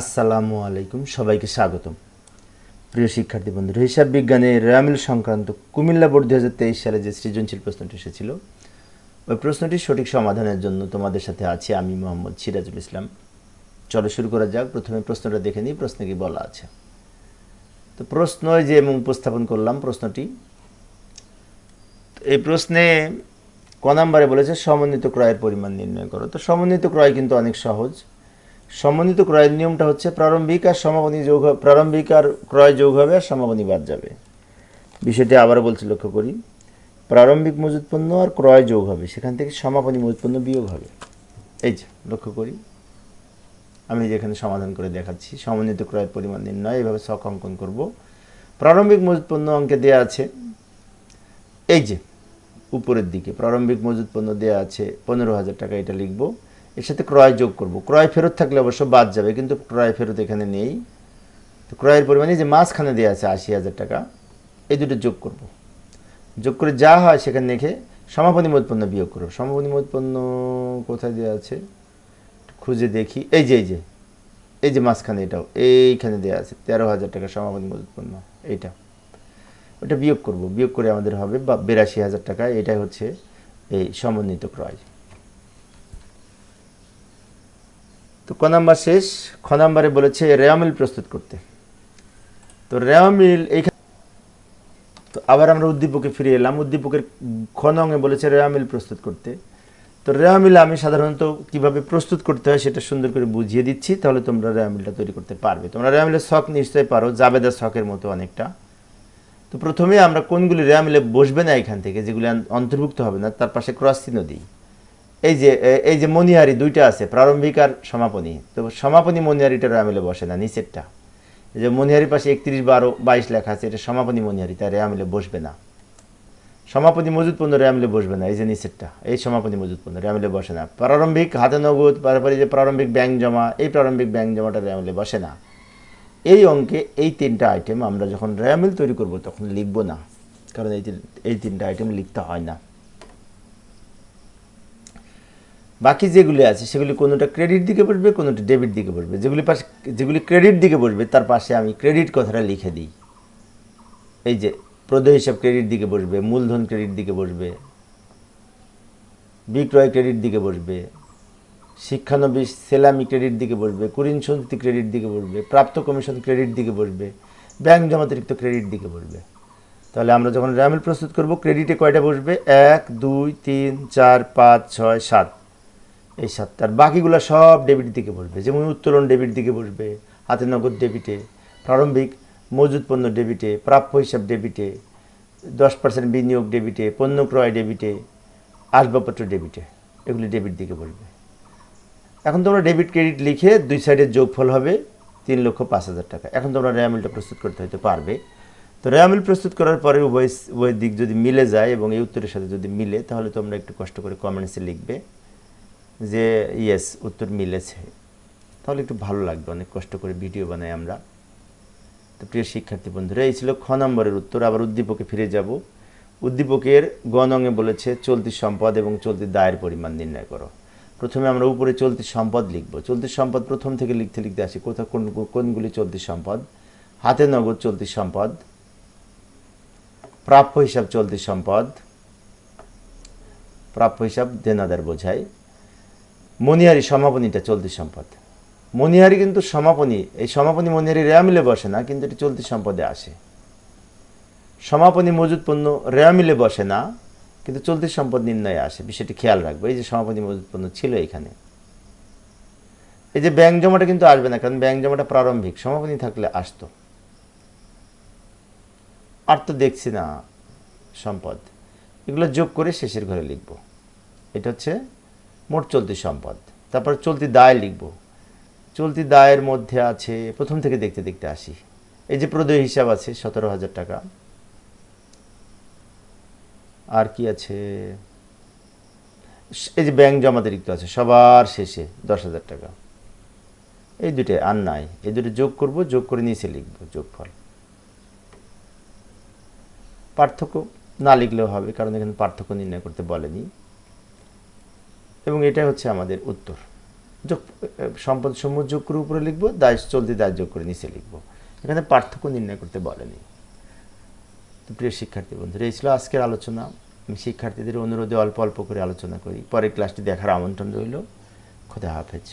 আসসালামু আলাইকুম, সবাইকে স্বাগতম। প্রিয় শিক্ষার্থী বন্ধুরা, হিসাব বিজ্ঞানে র্যামিল সংক্রান্ত কুমিল্লা বোর্ড দু হাজার তেইশ সালে যে সৃজনশীল প্রশ্নটি এসেছিল, ওই প্রশ্নটির সঠিক সমাধানের জন্য তোমাদের সাথে আছি আমি মোহাম্মদ সিরাজুল ইসলাম। চলো শুরু করা যাক, প্রথমে প্রশ্নটা দেখে নিই, প্রশ্নে কি বলা আছে। তো প্রশ্ন যে এবং উপস্থাপন করলাম প্রশ্নটি এই প্রশ্নে ক নাম্বারে বলেছে, সমন্বিত ক্রয়ের পরিমাণ নির্ণয় করো। তো সমন্বিত ক্রয় কিন্তু অনেক সহজ। সমন্বিত ক্রয়ের নিয়মটা হচ্ছে প্রারম্ভিক আর সমাপনী যোগ প্রারম্ভিক আর ক্রয় যোগ হবে আর সমাপনী বাদ যাবে। বিষয়টি আবারও বলছি, লক্ষ্য করি। প্রারম্ভিক মজুত পণ্য আর ক্রয় যোগ হবে, সেখান থেকে সমাপনী মজুত পণ্য বিয়োগ হবে। এই যে, লক্ষ্য করি। আমি যেখানে সমাধান করে দেখাচ্ছি, সমন্বিত ক্রয়ের পরিমাণ নির্ণয়, এভাবে ছক অঙ্কন করব। প্রারম্ভিক মজুত পণ্য অঙ্কে দেওয়া আছে, এই যে, উপরের দিকে প্রারম্ভিক মজুত পণ্য দেওয়া আছে, পনেরো হাজার টাকা, এটা লিখব। এর সাথে ক্রয় যোগ করব। ক্রয় ফেরত থাকলে অবশ্য বাদ যাবে, কিন্তু ক্রয় ফেরত এখানে নেই। তো ক্রয়ের পরিমাণে যে মাঝখানে দেওয়া আছে আশি হাজার টাকা, এই দুটো যোগ করব। যোগ করে যা হয় সেখানে রেখে সমাপনী মজুত বিয়োগ করব। সমাপনী মজুত কোথায় দেওয়া আছে? খুঁজে দেখি। এই যে এই যে এই যে মাঝখানে এটাও, এইখানে দেওয়া আছে, তেরো হাজার টাকা সমাপনী মজুত পণ্য, এইটা। ওটা বিয়োগ করব। বিয়োগ করে আমাদের হবে বা, বিরাশি হাজার টাকা, এটাই হচ্ছে এই সমন্বিত ক্রয়। তো ক নাম্বার শেষ? খ নাম্বারে বলেছে রেয়ামিল প্রস্তুত করতে। তো রেয়ামিল এইখানে তো আবার আমরা উদ্দীপকে ফিরে এলাম। উদ্দীপকের খ নঙে বলেছে রেয়ামিল প্রস্তুত করতে। তো রেয়ামিল আমি সাধারণত কীভাবে প্রস্তুত করতে হয় সেটা সুন্দর করে বুঝিয়ে দিচ্ছি। তাহলে তোমরা রেয়ামিলটা তৈরি করতে পারবে। তোমরা রেয়ামিলের শখ নিশ্চয়ই পারো জাবেদার শখের মতো অনেকটা। তো প্রথমে আমরা কোনগুলি রেয়া মিলে বসবে না এখান থেকে, যেগুলি অন্তর্ভুক্ত হবে না, তার পাশে ক্রস চিহ্ন দিই এই যে এই যে মনিহারি দুইটা আছে, প্রারম্ভিক আর সমাপনী। তো সমাপনী মনিহারিটা রেয়ামিলে বসে না, নিচেরটা। এই যে মনিহারির পাশে একত্রিশ, বারো, বাইশ লেখা আছে, এটা সমাপনী মনিহারি তাই রেয়া মিলে বসবে না। সমাপনী মজুদ পণ্য রেয়া মিলে বসবে না, এই যে নিচেরটা, এই সমাপনী মজুদ পণ্য রেয়া মিলে বসে না। প্রারম্ভিক, হাতে নগদ, তারপরে যে প্রারম্ভিক ব্যাংক জমা, এই প্রারম্ভিক ব্যাংক জমাটা রেয়া মিলে বসে না। এই অঙ্কে এই তিনটা আইটেম আমরা যখন র্যামিল তৈরি করব, তখন লিখব না। কারণ এই এই তিনটা আইটেম লিখতে হয় না। বাকি যেগুলি আছে, সেগুলি কোনোটা ক্রেডিট দিকে বসবে, কোনোটা ডেবিট দিকে বসবে। যেগুলি পাশে, যেগুলি ক্রেডিট দিকে বসবে, তার পাশে আমি ক্রেডিট কথাটা লিখে দিই। এই যে, প্রদেয় হিসাব ক্রেডিট দিকে বসবে, মূলধন ক্রেডিট দিকে বসবে, বিক্রয় ক্রেডিট দিকে বসবে, শিক্ষানবিশ সেলামি ক্রেডিট দিকে বসবে, কুরিন সন্তি ক্রেডিট দিকে বসবে, প্রাপ্ত কমিশন ক্রেডিট দিকে বসবে ব্যাংক জমাতিরিক্ত ক্রেডিট দিকে বসবে। তাহলে আমরা যখন র্যামেল প্রস্তুত করব ক্রেডিটে কয়টা বসবে? এক, দুই, তিন, চার, পাঁচ, ছয়, সাত। এই সাতটার। বাকিগুলো সব ডেবিট দিকে বসবে। যেমন উত্তোলন ডেবিট দিকে বসবে, হাতে নগদ ডেবিটে, প্রারম্ভিক মজুদ পণ্য ডেবিটে, প্রাপ্য হিসাব ডেবিটে, দশ পার্সেন্ট বিনিয়োগ ডেবিটে, পণ্য ক্রয় ডেবিটে, আসবাবপত্র ডেবিটে, এগুলি ডেবিট দিকে বসবে। এখন তোমরা ডেবিট ক্রেডিট লিখে দুই সাইডের যোগফল হবে তিন লক্ষ পাঁচ হাজার টাকা। এখন তোমরা রেয়ামিলটা প্রস্তুত করতে হয়তো পারবে। তো রেয়ামিল প্রস্তুত করার পরে উভয় উভয় দিক যদি মিলে যায় এবং এই উত্তরের সাথে যদি মিলে, তাহলে তোমরা একটু কষ্ট করে কমেন্টসে লিখবে। যে, ইয়েস, উত্তর মিলেছে। তাহলে একটু ভালো লাগবে, অনেক কষ্ট করে ভিডিও বানাই আমরা। তো প্রিয় শিক্ষার্থী বন্ধুরা, এই ছিল খ নম্বরের উত্তর। আবার উদ্দীপকে ফিরে যাব। উদ্দীপকের গণঙে বলেছে, চলতি সম্পদ এবং চলতি দায়ের পরিমাণ নির্ণয় করো। প্রথমে আমরা উপরে চলতি সম্পদ লিখব। চলতি সম্পদ প্রথম থেকে লিখতে লিখতে আসি, কোথা, কোন, কোনগুলি চলতি সম্পদ? হাতে নগদ চলতি সম্পদ। প্রাপ্য হিসাব চলতি সম্পদ। প্রাপ্য হিসাব দেনাদার বোঝায়। মনিহারি সমাপনীটা চলতি সম্পদ। মনিহারি কিন্তু সমাপনী, এই সমাপনী মনিহারি রেয়া মিলে বসে না, কিন্তু এটি চলতি সম্পদে আসে। সমাপনী মজুদ পণ্য রেয়া মিলে বসে না, কিন্তু চলতি সম্পদ নির্ণয়ে আসে। বিষয়টি খেয়াল রাখবে, এই যে সমাপনী মজুদ পণ্য ছিল এখানে। এই যে ব্যাংক জমাটা কিন্তু আসবে না, কারণ ব্যাংক জমাটা প্রারম্ভিক, সমাপনী থাকলে আসতো। আর তো দেখছি না সম্পদ। এগুলো যোগ করে শেষের ঘরে লিখব। এটা হচ্ছে মোট চলতি সম্পদ। তারপর চলতি দায় লিখব। চলতি দায়ের মধ্যে আছে, প্রথম থেকে দেখতে দেখতে আসি। এই যে প্রদেয় হিসাব আছে, সতেরো হাজার টাকা। আর কি আছে? এই যে ব্যাংক জমাতিরিক্ত আছে, সবার শেষে দশ হাজার টাকা। এই দুটো আর নাই। এই দুটো যোগ করব, যোগ করে নিচে লিখব, যোগফল। পার্থক্য না লিখলেও হবে, কারণ এখানে পার্থক্য নির্ণয় করতে বলেনি। এবং এটাই হচ্ছে আমাদের উত্তর। যোগ, সম্পদ সমূহ যোগ করে উপরে লিখব, দায়, চলতি দায় যোগ করে নিচে লিখব। এখানে পার্থক্য নির্ণয় করতে বলেনি। তো প্রিয় শিক্ষার্থী বন্ধুরা, এই ছিল আজকের আলোচনা। আমি শিক্ষার্থীদের অনুরোধে অল্প অল্প করে আলোচনা করি। পরের ক্লাসটি দেখার আমন্ত্রণ রইল। খোদা হাফেজ।